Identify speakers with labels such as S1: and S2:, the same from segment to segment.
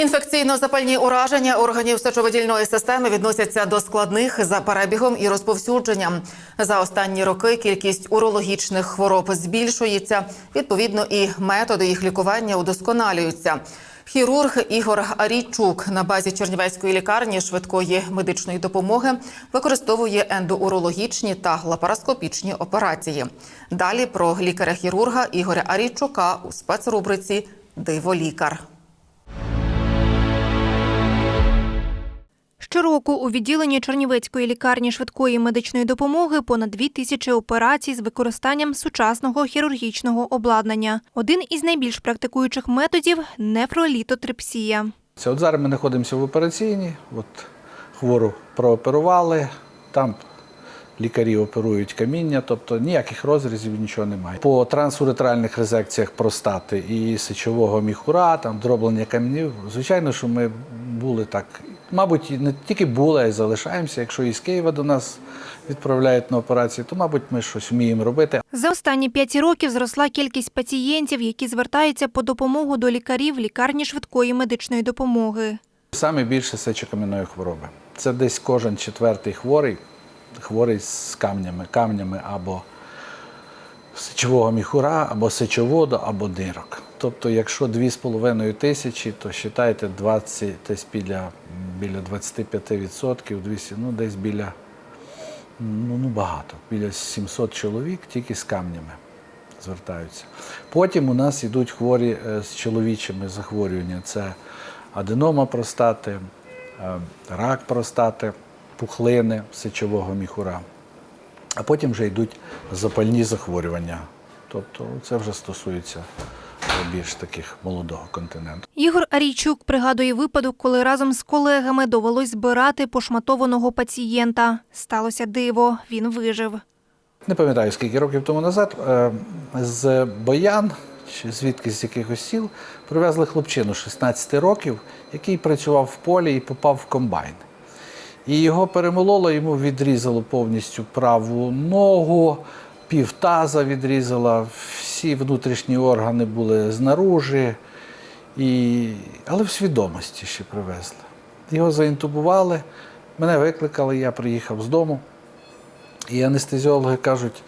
S1: Інфекційно-запальні ураження органів сечовидільної системи відносяться до складних за перебігом і розповсюдженням. За останні роки кількість урологічних хвороб збільшується. Відповідно, і методи їх лікування удосконалюються. Хірург Ігор Арійчук на базі Чернівецької лікарні швидкої медичної допомоги використовує ендоурологічні та лапароскопічні операції. Далі про лікаря-хірурга Ігоря Арійчука у спецрубриці Диволікар.
S2: Щороку у відділенні Чернівецької лікарні швидкої медичної допомоги понад дві тисячі операцій з використанням сучасного хірургічного обладнання. Один із найбільш практикуючих методів нефролітотрипсія.
S3: Це От зараз ми знаходимося в операційній, от хвору прооперували, там лікарі оперують каміння, тобто ніяких розрізів, нічого немає. По трансуретральних резекціях простати і сечового міхура, там дроблення каменів, звичайно, що ми були так. Мабуть, не тільки були, а й залишаємося. Якщо із Києва до нас відправляють на операції, то, мабуть, ми щось вміємо робити.
S2: За останні п'ять років зросла кількість пацієнтів, які звертаються по допомогу до лікарів лікарні швидкої медичної допомоги.
S3: Саме більше сечокам'яної хвороби. Це десь кожен четвертий хворий, хворий з камнями, камнями або сечового міхура, або сечоводу, або дирок. Тобто, якщо 2,5 тисячі, то вважайте 20, десь біля, біля 25%, 200, ну десь біля, ну, ну багато, біля 700 чоловік тільки з камнями звертаються. Потім у нас йдуть хворі е, з чоловічими захворюваннями. Це аденома простати, е, рак простати, пухлини сечового міхура. А потім вже йдуть запальні захворювання. Тобто це вже стосується більш таких молодого континенту.
S2: Ігор Арійчук пригадує випадок, коли разом з колегами довелось збирати пошматованого пацієнта. Сталося диво, він вижив.
S3: Не пам'ятаю, скільки років тому назад е, з Боян чи звідки з якихось сіл привезли хлопчину 16 років, який працював в полі і попав в комбайн. І його перемололо, йому відрізало повністю праву ногу, півтаза відрізала, всі внутрішні органи були знаружи, і... але в свідомості ще привезли. Його заінтубували, мене викликали, я приїхав з дому. І анестезіологи кажуть,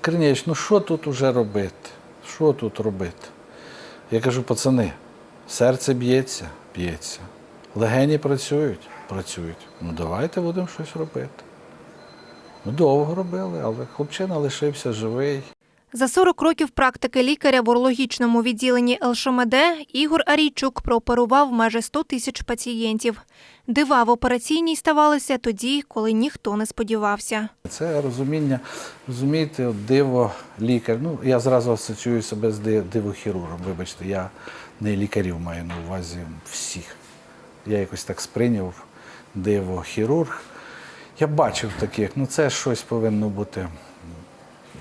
S3: Криніч, ну що тут уже робити? Що тут робити? Я кажу, пацани, серце б'ється, б'ється. Легені працюють, працюють. Ну давайте будемо щось робити. Ну, довго робили, але хлопчина лишився живий.
S2: За 40 років практики лікаря в урологічному відділенні ЛШМД Ігор Арійчук прооперував майже 100 тисяч пацієнтів. Дива в операційній ставалися тоді, коли ніхто не сподівався.
S3: Це розуміння, розумієте, диво лікар. Ну, я зразу асоціюю себе з дивохірургом. Вибачте, я не лікарів маю на увазі всіх. Я якось так сприйняв диво-хірург. Я бачив таких, ну це щось повинно бути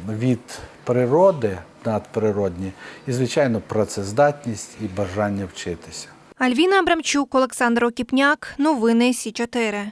S3: від природи, надприродні, і, звичайно, працездатність і бажання вчитися.
S2: Альвіна Абрамчук, Олександр Окіпняк. Новини Сі 4